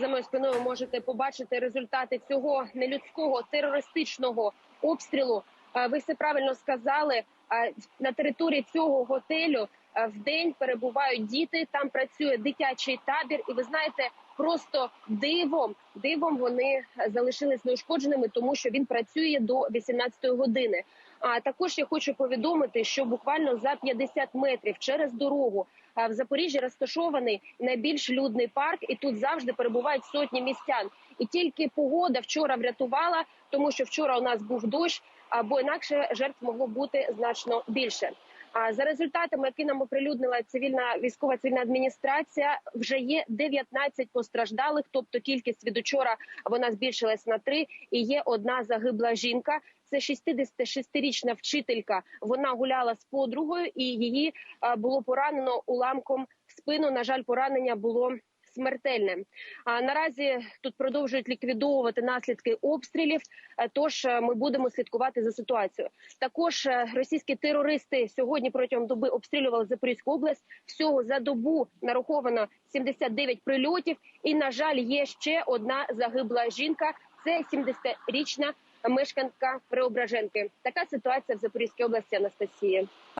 За моєю спиною можете побачити результати цього нелюдського терористичного обстрілу. Е, Ви все правильно сказали. Е, На території цього готелю в день перебувають діти. Там працює дитячий табір, і ви знаєте, просто дивом дивом вони залишились неушкодженими, тому що він працює до 18-ї години. А також я хочу повідомити, що буквально за 50 метрів через дорогу в Запоріжжі розташований найбільш людний парк, і тут завжди перебувають сотні містян. І тільки погода вчора врятувала, тому що вчора у нас був дощ, або інакше жертв могло бути значно більше. За результатами, які нам оприлюднила цивільна військова цивільна адміністрація, вже є 19 постраждалих. Тобто кількість від учора вона збільшилась на три. І є одна загибла жінка. Це 66-річна вчителька. Вона гуляла з подругою, і її було поранено уламком спину. На жаль, поранення було. Смертельне а наразі тут продовжують ліквідовувати наслідки обстрілів. е, Тож е, ми будемо слідкувати за ситуацією. Також е, російські терористи сьогодні протягом доби обстрілювали Запорізьку область. Всього за добу нараховано 79 прильотів. І на жаль, є ще одна загибла жінка. Це 70-річна мешканка Преображенки. Така ситуація в Запорізькій області Анастасія.